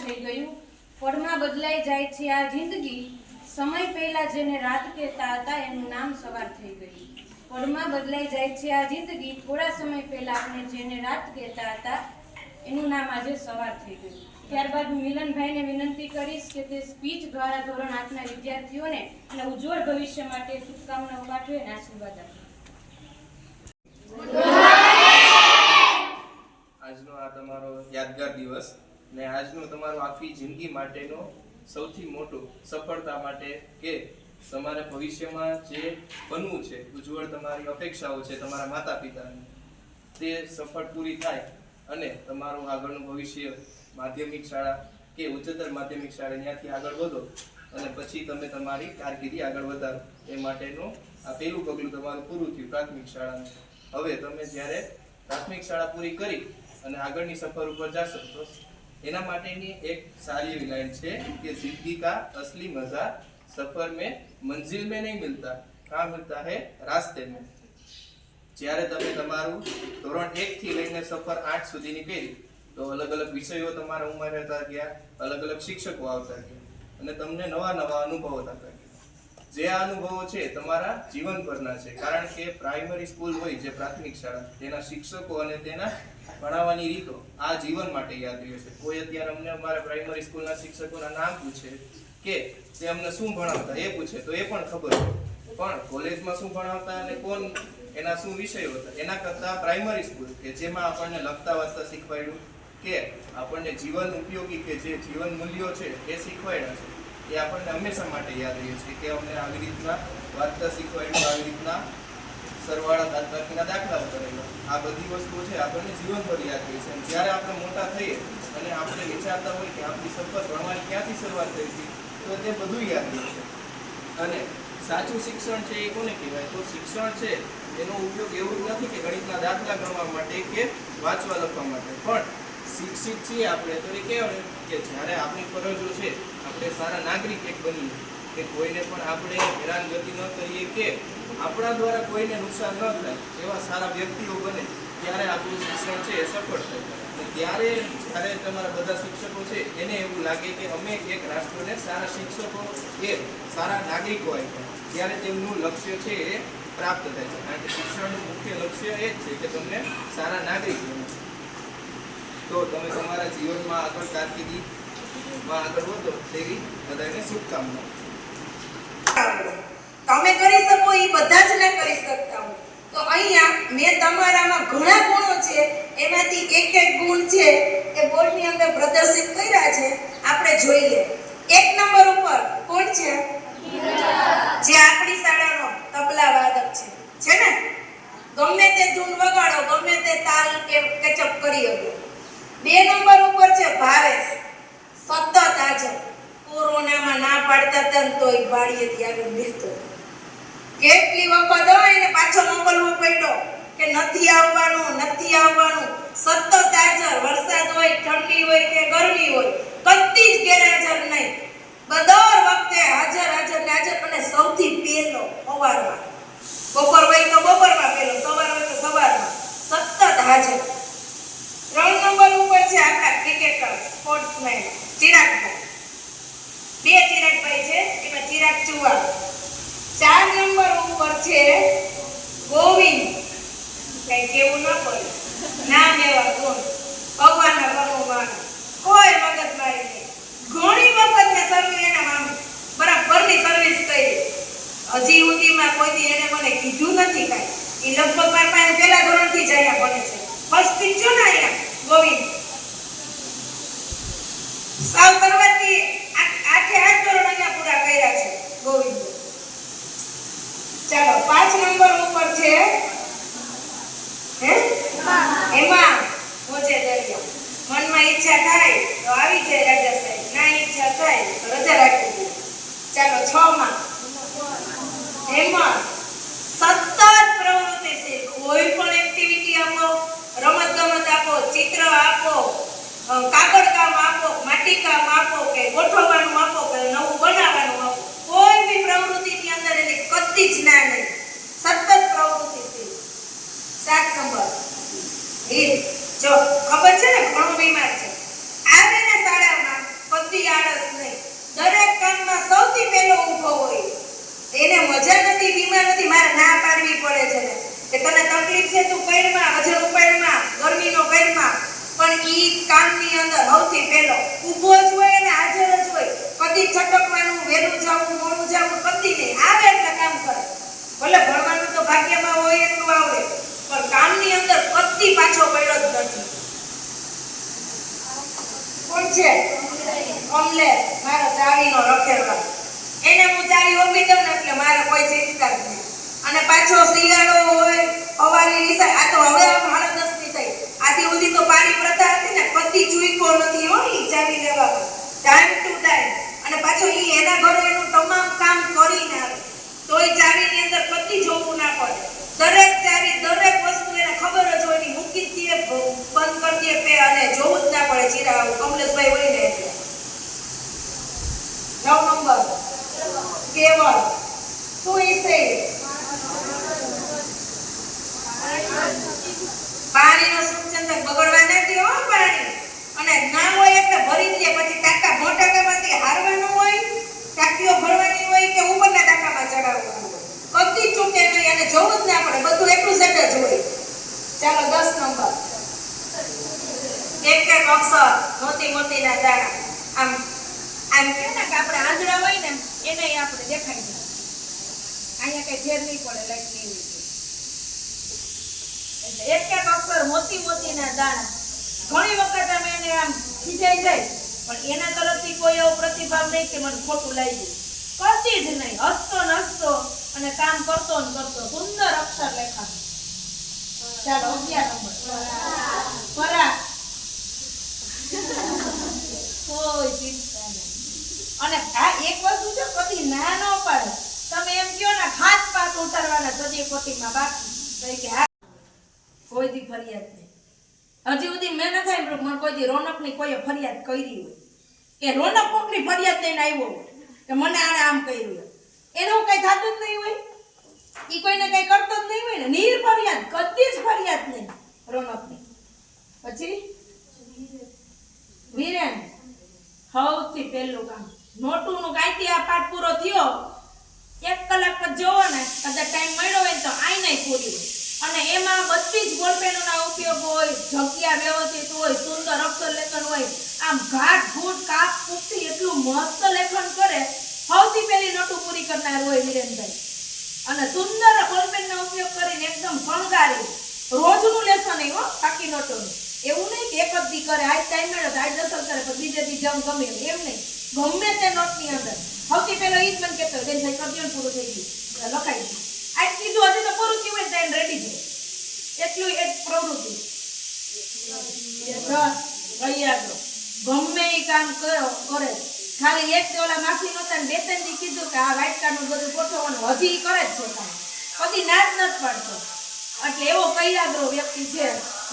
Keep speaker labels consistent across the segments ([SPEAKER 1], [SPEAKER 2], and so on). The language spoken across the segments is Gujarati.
[SPEAKER 1] થઈ ગયું. પળમાં બદલાઈ જાય છે આ જિંદગી. સમય પહેલા જેને રાત કહેતા હતા, એનું નામ સવાર થઈ ગયું. પળમાં બદલાઈ જાય છે આ જિંદગી. થોડા સમય પહેલા આપણે જેને રાત કહેતા હતા, એનું નામ આજે સવાર થઈ ગયું. ત્યારબાદ હું મિલનભાઈને વિનંતી કરીશ કે તે સ્પીચ દ્વારા ધોરણ આઠના વિદ્યાર્થીઓને અને ઉજ્જવળ ભવિષ્ય માટે શુભકામનાઓ પાઠવે અને આશીર્વાદ આપે.
[SPEAKER 2] આજનો આ તમારો યાદગાર દિવસ. ને આજનો તમારો આખી જિંદગી માટેનો સૌથી મોટો સફળતા માટે કે તમારે ભવિષ્યમાં જે બનવું છે, ઉજ્જવળ તમારી અપેક્ષાઓ છે, તમારા માતા પિતાની તે સફળ પૂરી થાય અને તમારું આગળનું ભવિષ્ય માધ્યમિક શાળા કે ઉચ્ચતર માધ્યમિક શાળા ત્યાંથી આગળ વધો અને પછી તમે તમારી કારકિર્દી આગળ વધારો. એ માટેનું આ પહેલું પગલું તમારું પૂરું થયું પ્રાથમિક શાળાનું. હવે તમે જ્યારે પ્રાથમિક શાળા પૂરી કરી અને આગળની સફર ઉપર જશો, તો એના માટેની એક સારી લાઈન છે કે જિંદગી કા અસલી મજા સફર મેં, મંજિલ મેં નહીં મિલતા. કા મિલતા હે રાસ્તે મેં. જ્યારે તમે તમારું ધોરણ એક થી લઈને સફર આઠ સુધીની કરી, તો અલગ અલગ વિષયો તમારા ઉંમર રહેતા ગયા, અલગ અલગ શિક્ષકો આવતા ગયા, અને તમને નવા નવા અનુભવો થતા જે આ અનુભવો છે તમારા જીવનભરના છે. કારણ કે પ્રાઇમરી સ્કૂલ હોય જે પ્રાથમિક શાળા, તેના શિક્ષકો અને તેના ભણાવવાની રીતો આ જીવન માટે યાદ રહ્યો છે. કોઈ અત્યારે અમને અમારા પ્રાઇમરી સ્કૂલના શિક્ષકોના નામ પૂછે કે તે અમને શું ભણાવતા, એ પૂછે તો એ પણ ખબર પણ કોલેજમાં શું ભણાવતા અને કોણ એના શું વિષયો હતા, એના કરતાં પ્રાઇમરી સ્કૂલ કે જેમાં આપણને લખતા વાંચતા શીખવાડ્યું કે આપણને જીવન ઉપયોગી કે જે જીવન મૂલ્યો છે એ શીખવાડ્યા છે. એ આપણને હંમેશા માટે યાદ રહે છે કે અમને આવી રીતના વાંચતા શીખવાડ્યું આવી રીતના સરવાળા બાદબાકીના દાખલાઓ કરેલો. આ બધી વસ્તુઓ છે આપણને જીવનભર યાદ રહે છે. જ્યારે આપણે મોટા થઈએ અને આપણે વિચારતા હોય કે આપણી સફર ભણવાની ક્યાંથી શરૂઆત થઈ હતી, તો તે બધું યાદ રહે છે. અને સાચું શિક્ષણ છે એ કોને કહેવાય? તો શિક્ષણ છે, એનો ઉપયોગ એવું નથી કે ગણિતના દાખલા ગણવા માટે કે વાંચવા લખવા માટે. પણ શિક્ષિત છીએ આપણે. તો એ કહેવાય કે જ્યારે આપણી ફરજો છે, આપણે સારા નાગરિક એક બનીએ. કે કોઈને પણ આપણે હેરાનગતિ ન કરીએ કે આપણા દ્વારા કોઈને નુકસાન ન થાય, એવા સારા વ્યક્તિઓ બને, ત્યારે આપણું શિક્ષણ છે એ સફળ થાય. ત્યારે જ્યારે તમારા બધા શિક્ષકો છે, એને એવું લાગે કે અમે એક રાષ્ટ્રને સારા શિક્ષકો, એ સારા નાગરિકો આપ્યા. ત્યારે તેમનું લક્ષ્ય છે એ પ્રાપ્ત થાય છે. કારણ કે શિક્ષણનું મુખ્ય લક્ષ્ય એ જ છે કે તમને સારા નાગરિક બનો. તો તમે તમારા જીવનમાં આગળ કારકિર્દીમાં આગળ વધો તેવી બધાને શુભકામનાઓ
[SPEAKER 3] તમે કરી શકો એ બધા જ ના કરી શકતા હો તો અહીંયા મેં તમારામાં ઘણા ગુણો છે, એમાંથી એક એક ગુણ છે એ બોર્ડની અંદર પ્રદર્શિત કર્યા છે. આપણે જોઈએ. એક નંબર ઉપર કોણ છે? જે આપણી શાળાનો તબલા વાદક છે. છે ને? ગમે તે ધૂન વગાડો, ગમે તે તાલ કે કેચઅપ કરી શકો. બે નંબર ઉપર છે ભાવેશ સતત હાજર કોરોનામાં ના પાડતા હતા ને તોય વાડીએથી આગળ બેઠો. કેટલી વખત હોય એને પાછો મોકલવો પડ્યો કે નથી આવવાનું નથી આવવાનું સતત હાજર વરસાદ હોય, ઠંડી હોય કે ગરમી હોય, કદી જ ગેરહાજર નહીં દર વખતે હાજર હાજર ને હાજર અને સૌથી પહેલો સવારમાં બપોર હોય તો બપોરમાં પહેલો સવાર હોય તો સવારમાં સતત હાજર ત્રણ નંબર ઉપર છે આપણા ક્રિકેટર સ્પોર્ટ્સમેન ચિરાગભાઈ બે ચિરાગભાઈ છે એમાં ચિરાગ ચુવા ચાર નંબર ઉપર છે ગોવિંદ. કઈ કેવું ન પડે. નામ એવા ગુણ. ભગવાનના ભગવાન કોઈ મગજ મારી નહીં. ઘણી વખત મેં સર્વિસ એના આમ બરાબરની સર્વિસ કરી. હજી સુધીમાં કોઈ દી એને મને કીધું નથી કાંઈ. એ લગભગ મારા પાસે પહેલા ધોરણથી જ અહીંયા ભણે છે. ફર્સ્ટ પીચ્યો ને અહીંયા, ગોવિંદ. સાવ કરવાથી આઠે આઠ ધોરણ અહીંયા પૂરા કર્યા છે, ગોવિંદ. ચાલો, પાંચ નંબર છે? હે? એમાં? મોજે દરિયા મનમાં ઈચ્છા થાય તો આવી જાય રાજા સાહેબ. ના ઈચ્છા થાય તો રજા રાખી દે. ચાલો છ માં એમાં સતત પ્રવૃત્તિ છે. કોઈ પણ એક્ટિવિટી આપો રમત ગમત આપો, ચિત્ર આપો કાગળ કામ આપો, માટી કામ આપો, કે ગોઠવવાનું આપો, કે નવું બનાવવાનું આપો. કોઈ બી પ્રવૃત્તિની અંદર એની કદી જ ના નહીં. સતત સાત નંબર રીત જો ખબર છે ને ઘણો બીમાર છે. આવે ને શાળામાં પતિ આળસ નહીં. દરેક કામમાં સૌથી પહેલો ઊભો હોય. એને મજા નથી, બીમાર નથી, મારે ના પાડવી પડે છે ને. કે તને તકલીફ છે તું કઈરમાં અજર ઉપાડમાં, ગરમીનો કઈરમાં પણ ઈ કામની અંદર સૌથી પહેલો ઊભો જ હોય અને હાજર જ હોય. કદી છટકવાનું વેલું જવું, મોડું જવું, કદી નહીં. આવે એટલે કામ કરે. ભલે ભણવાનું તો ભાગ્યમાં હોય એટલું આવડે. પણ કામની અંદર કદી પાછો પડ્યો જ નથી. કોણ છે? કમલે મારો ચાવીનો રખેલો એને હું ચાવી ઓપી દઉં ને એટલે મારે કોઈ ચિંતા જ નહીં. અને પાછો શિયાળો હોય અવારી રીસાય આ તો હવે આ સાડા દસની થઈ આથી સુધી તો પાણી પ્રથા હતી ને કદી ચૂઈકો નથી હો ઈ ચાવી લેવામાં ટાઈમ ટુ ટાઈમ અને પાછો ઈ એના ઘરે એનું તમામ કામ કરીને આવે તોય ચાવીની અંદર કદી જોવું ના પડે દરેક ચાવી દરેક વસ્તુ એને ખબર જ હોયની મૂકી જ દે બંધ કરી દે પે અને જોવું જ ના પડે ચીરા કમલેશભાઈ હોય ને એટલે નંબર કેવળ. શું ઈસે પાણીનો સુચંદક બગડવા ના હો પાણી અને ના હોય એટલે ભરી દે, પછી ટાંકા મોટાકામાંથી હારવાનું હોય, ટાંકીઓ ભરવાની હોય કે ઉપરના ટાંકામાં ચડાવવાનું હોય. કદી ચૂકે નહીં અને જોવું જ ના પડે, બધું એટલું સેટ જ હોય. ચાલો દસ નંબર. એક એક અક્ષર મોતી મોતીના દાણા. આમ કે ને કે આપણે આંધળા હોય ને એને આપણે દેખાય નહીં અહીંયા કઈ ફેર નહીં પડે લાઈટ નહીં એટલે એક એક અક્ષર મોતી મોતીના દાણા. ઘણી વખત અમે એને આમ ખીજાઈ જાય પણ એના તરફથી કોઈ એવો પ્રતિભાવ નહીં કે મને ખોટું જ નહીં હસતો અને કામ કરતો ને કરતો સુંદર અક્ષર લેખાતો ચાલો અગિયાર નંબર. કોઈ ચિંતા અને આ એક વસ્તુ છે કદી ના ન પાડે. તમે એમ કહો ને ખાસ પાત ઉતારવાના સદી કોટીમાં બાકી. કે હા, કોઈ દી ફરિયાદ નહીં. હજી સુધી મેં નથી થાય મને કોઈ દી રોનકની કોઈએ ફરિયાદ કરી હોય. કે રોનક કોકની ફરિયાદ લઈને આવ્યો કે મને આણે આમ કર્યું. એનું કઈ થતું જ નહીં હોય. એ કોઈને કઈ કરતો જ નહીં હોય ને, નીર ફરિયાદ, કદી જ ફરિયાદ નહીં રોનકની. પછી? વીરેન. સૌથી પહેલું કામ. નોટુનું ગાયતી આ પાઠ પૂરો થયો. એક કલાક પછી જોવો ને, કદાચ ટાઈમ મળ્યો હોય ને તો આઈ નહીં પૂરી અને એમાં બધી જ બોલપેનોના ઉપયોગ હોય, જગ્યા વ્યવસ્થિત હોય, સુંદર અક્ષર લેખન હોય, આમ ઘાટ ઘૂટ કાપ કૂપથી એટલું મસ્ત લેખન કરે સૌથી પહેલી નોટું પૂરી કરનાર હોય વિરેનભાઈ અને સુંદર બોલપેનનો ઉપયોગ કરીને એકદમ શણગારી રોજનું લેસન નહીં હો બાકી નોટોનું એવું નહીં કે એક જ દી કરે આજ ટાઈમ મળ્યો તો આજ દસલ કરે પછી બીજે દી જેમ ગમે એમ એમ નહીં ગમે તે નોટની અંદર સૌથી પહેલો ઈ જ મને કહેતો બેન ભાઈ કરજો ને પૂરું થઈ ગયું લખાઈ ગયું આજ કીધું હજી તો પૂરું થયું હોય ને તો રેડી છે એટલું એક પ્રવૃત્તિ દસ વૈયાગો ગમે એ કામ કરો કરે ખાલી એક ઓલા માસી નહોતા ને બે ત્રણ દી કીધું કે આ કાર્ડ બધું ગોઠવવાનું. હજી કરે જ છે કદી ના નથી પાડતો. એટલે એવો કૈયાગ્રો વ્યક્તિ છે.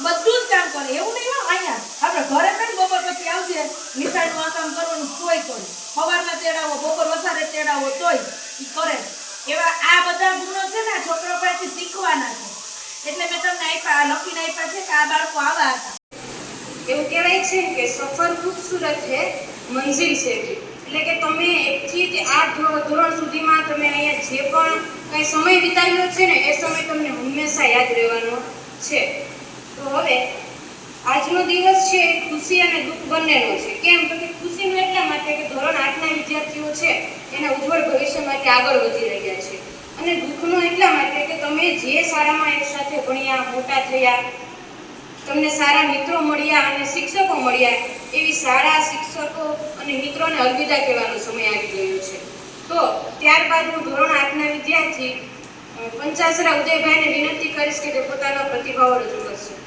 [SPEAKER 3] બધું જ કામ કરે. એવું નહીં હોય અહીંયા. આપણે ઘરે પણ બપોર પછી આવજે. નિશાળનું આ કામ કરવાનું કોઈ કોઈ. સવારના તેડાવો, બપોર વસારે તેડાવો તોય એ કરે. એવા આ બધા ગુણો છે ને છોકરો પાસેથી શીખવાના છે. એટલે મેં તમને આપ્યા લખીને આપ્યા છે કે આ બાળકો આવા હતા.
[SPEAKER 1] એવું કહેવાય છે કે સફર ખૂબસૂરત છે મંઝિલ છે એટલે કે તમે એકથી તે ધોરણ સુધીમાં તમે અહીંયા જે પણ કંઈ સમય વિતાવ્યો છે ને, એ સમય તમને હંમેશા યાદ રહેવાનો છે. તો હવે, આજનો દિવસ છે એ ખુશી અને દુઃખ બંનેનો છે. કેમ? તો કે ખુશીનો એટલા માટે કે ધોરણ આઠના વિદ્યાર્થીઓ છે, એના ઉજ્જવળ ભવિષ્ય માટે આગળ વધી રહ્યા છે. અને દુઃખનો એટલા માટે કે તમે જે શાળામાં એક સાથે ભણ્યા, મોટા થયા તમને સારા મિત્રો મળ્યા અને શિક્ષકો મળ્યા, એવી શાળા શિક્ષકો અને મિત્રોને અલવિદા કહેવાનો સમય આવી ગયો છે. તો ત્યારબાદ હું ધોરણ આઠના વિદ્યાર્થી પંચાસરા ઉદયભાઈને વિનંતી કરીશ કે તે પોતાના પ્રતિભાવો રજૂ કરશે.